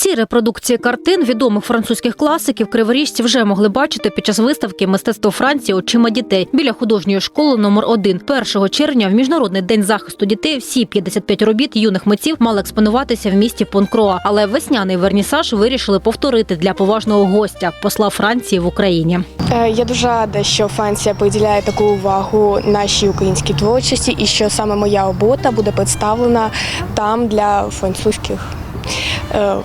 Ці репродукції картин відомих французьких класиків криворіжці вже могли бачити під час виставки Мистецтво Франції очима дітей біля художньої школи номер 1 1 червня в міжнародний день захисту дітей. Всі 55 робіт юних митців мали експонуватися в місті Понкроа, але весняний вернісаж вирішили повторити для поважного гостя посла Франції в Україні. Е, Я дуже рада, що Франція приділяє таку увагу нашій українській творчості, і що саме моя робота буде представлена там для французьких е,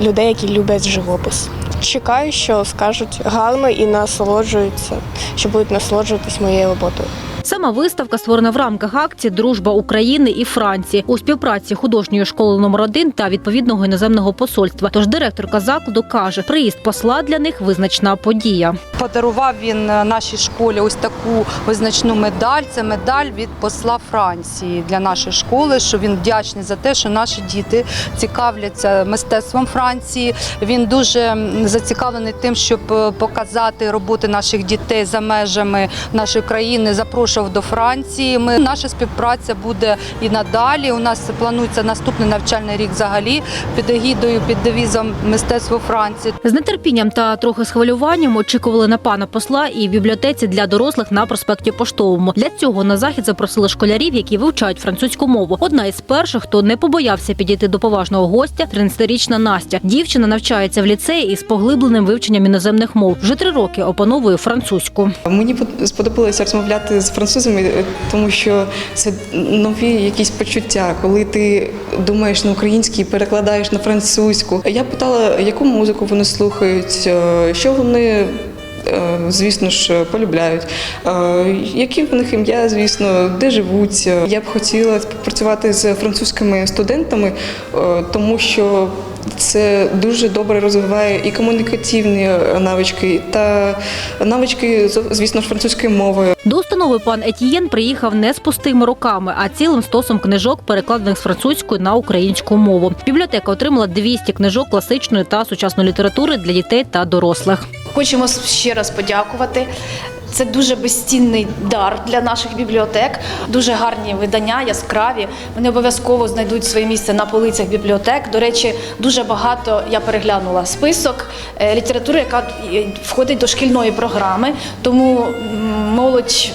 людей, які люблять живопис. Чекаю, що скажуть гарно і насолоджуються, що будуть насолоджуватись моєю роботою. Сама виставка створена в рамках акції Дружба України і Франції у співпраці художньої школи номер 1 та відповідного іноземного посольства. Тож директорка закладу каже, приїзд посла для них визначна подія. Подарував він е, нашій школі ось таку визначну медаль. Це медаль від посла Франції для нашої школи. Що він вдячний за те, що наші діти цікавляться мистецтвом Франції. Він дуже зацікавлений тим, щоб е, показати роботи наших дітей за межами нашої країни. Запрошував до Франції. Ми наша співпраця буде і надалі. У нас планується наступний навчальний рік взагалі під егідою, під девізом мистецтво Франції. З нетерпінням та трохи з хвилюванням очікували на пана посла і в бібліотеці для дорослих на проспекті Поштовому. Для цього на захід запросили школярів, які вивчають французьку мову. Одна із перших, хто не побоявся підійти до поважного гостя, 13-річна Настя. Дівчина навчається в ліцеї із поглибленим вивченням іноземних мов. Вже три роки опановує французьку. Мені под- сподобалося розмовляти з французами, е, тому що це нові якісь почуття, коли ти думаєш на українській, перекладаєш на французьку. Я питала, яку музику вони слухають, е, що вони. Е, Звісно ж, полюбляють. Е, Які в них ім'я, звісно, де живуть. Я б хотіла співпрацювати з французькими студентами, е, тому що це дуже добре розвиває і комунікативні навички, та навички, звісно ж, французької мови. До установи пан Етієн приїхав не з пустими руками, а цілим стосом книжок, перекладених з французької на українську мову. Бібліотека отримала 200 книжок класичної та сучасної літератури для дітей та дорослих. Хочемо ще раз подякувати. Це дуже безцінний дар для наших бібліотек. Дуже гарні видання, яскраві. Вони обов'язково знайдуть своє місце на полицях бібліотек. До речі, дуже багато я переглянула список е, літератури, яка входить до шкільної програми. Тому молодь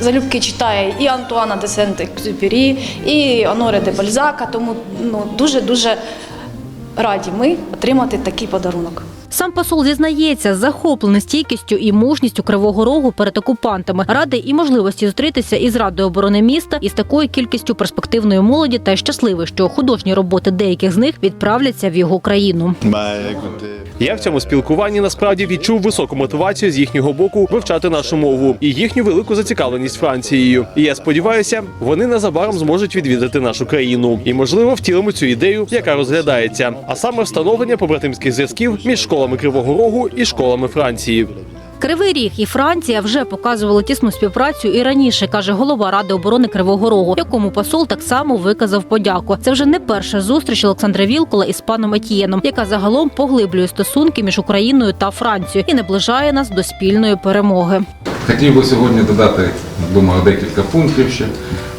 залюбки читає і Антуана де Сент-Екзюпері, і Оноре де Бальзака. Тому ну дуже дуже раді ми отримати такий подарунок. Сам посол зізнається, захоплений стійкістю і мужністю кривого рогу перед окупантами, радий і можливості зустрітися із радою оборони міста із такою кількістю перспективної молоді та щасливий, що художні роботи деяких з них відправляться в його країну. Я в цьому спілкуванні насправді відчув високу мотивацію з їхнього боку вивчати нашу мову і їхню велику зацікавленість Францією. І я сподіваюся, вони незабаром зможуть відвідати нашу країну і, можливо, втілимо цю ідею, яка розглядається, а саме встановлення побратимських зв'язків між школами Кривого Рогу і школами Франції. Кривий Ріг і Франція вже показували тісну співпрацю і раніше, каже голова Ради оборони Кривого Рогу, якому посол так само виказав подяку. Це вже не перша зустріч Олександра Вілкола із паном Етієном, яка загалом поглиблює стосунки між Україною та Францією і наближає нас до спільної перемоги. Хотів би сьогодні додати, думаю, декілька пунктів ще.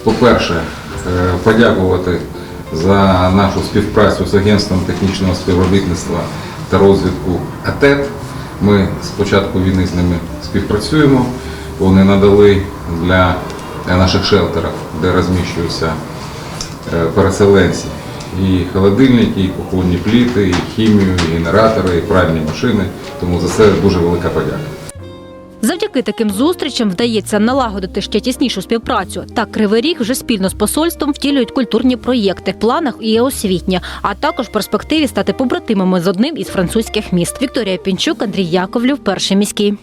По-перше, е, подякувати за нашу співпрацю з Агентством технічного співробітництва та розвідку АТЕТ. Ми з початку війни з ними співпрацюємо. Вони надали для наших шелтерів, де розміщуються е, переселенці, і холодильники, і кухонні пліти, і хімію, і генератори, і пральні машини. Тому за це дуже велика подяка. Завдяки таким зустрічам вдається налагодити ще тіснішу співпрацю. Так Кривий Ріг вже спільно з посольством втілюють культурні проєкти. В планах і освітня, а також в перспективі стати побратимами з одним із французьких міст. Вікторія Пінчук, Андрій Яковлів, перший міський.